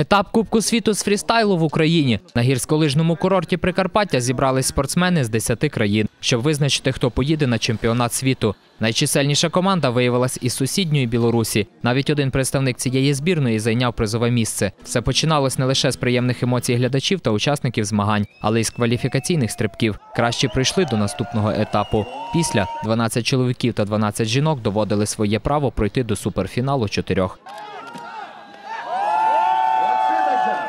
Етап Кубку світу з фрістайлу в Україні на гірськолижному курорті Прикарпаття зібрались спортсмени з 10 країн, щоб визначити, хто поїде на чемпіонат світу. Найчисельніша команда виявилась із сусідньої Білорусі. Навіть один представник цієї збірної зайняв призове місце. Все починалось не лише з приємних емоцій глядачів та учасників змагань, але й з кваліфікаційних стрибків. Кращі прийшли до наступного етапу. Після 12 чоловіків та 12 жінок доводили своє право пройти до суперфіналу чотирьох.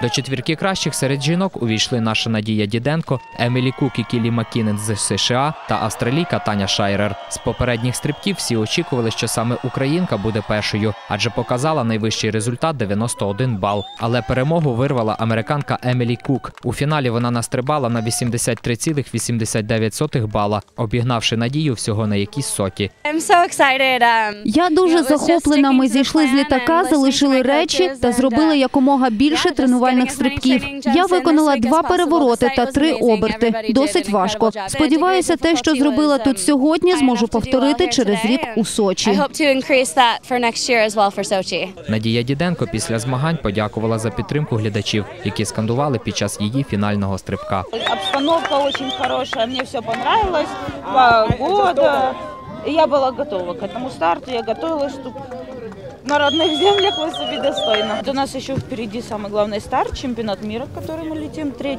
До четвірки кращих серед жінок увійшли наша Надія Діденко, Емілі Кук і Кілі Маккінен з США та австралійка Таня Шайрер. З попередніх стрибків всі очікували, що саме українка буде першою, адже показала найвищий результат 91 бал. Але перемогу вирвала американка Емілі Кук. У фіналі вона настрибала на 83,89 бала, обігнавши Надію всього на якісь соті. I'm so excited. Um, Я дуже захоплена. Ми зійшли з літака, залишили речі та зробили якомога більше тренувальних стрибків. Я виконала два перевороти та три оберти. Досить важко. Сподіваюся, те, що зробила тут сьогодні, зможу повторити через рік у I Сочі. hope to increase that for next year as well for Sochi. Надія Діденко після змагань подякувала за підтримку глядачів, які скандували під час її фінального стрибка. Обстановка очень хорошая, мне все понравилось, погода. И я была готова к этому старту, я готовилась, чтобы на родных землях выступить достойно. У нас еще впереди самый главный старт, чемпионат мира, в который мы летим 3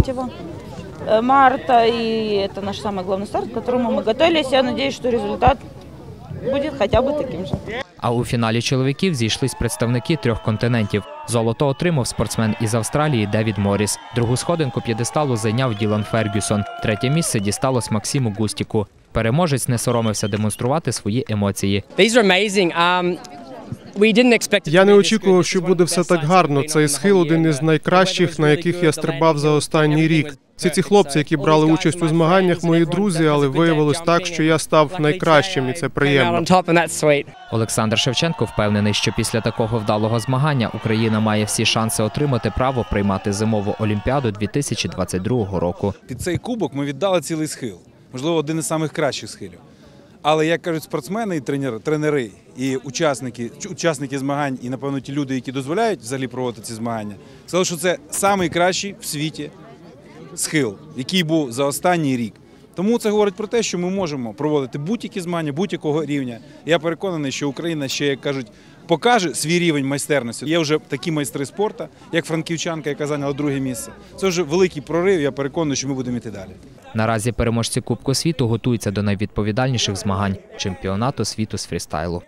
э, марта. И это наш самый главный старт, к которому мы готовились. Я надеюсь, что результат будет хотя бы таким же. А у фіналі чоловіків зійшлись представники трьох континентів. Золото отримав спортсмен із Австралії Девід Моріс. Другу сходинку п'єдесталу зайняв Ділан Фергюсон. Третє місце дісталось Максиму Густіку. Переможець не соромився демонструвати свої емоції. Я не очікував, що буде все так гарно. Цей схил один із найкращих, на яких я стрибав за останній рік. Всі ці хлопці, які брали участь у змаганнях, мої друзі, але виявилось так, що я став найкращим, і це приємно. Олександр Шевченко впевнений, що після такого вдалого змагання Україна має всі шанси отримати право приймати зимову олімпіаду 2022 року. Під цей кубок ми віддали цілий схил, можливо, один із самих кращих схилів. Але як кажуть спортсмени і тренери, і учасники, учасники змагань, і напевно ті люди, які дозволяють взагалі проводити ці змагання, сказали, що це найкращий в світі схил, який був за останній рік. Тому це говорить про те, що ми можемо проводити будь-які змагання, будь-якого рівня. Я переконаний, що Україна ще, як кажуть, покаже свій рівень майстерності. Є вже такі майстри спорту, як франківчанка, яка зайняла друге місце. Це вже великий прорив. Я переконаний, що ми будемо йти далі. Наразі переможці Кубку світу готуються до найвідповідальніших змагань чемпіонату світу з фрістайлу.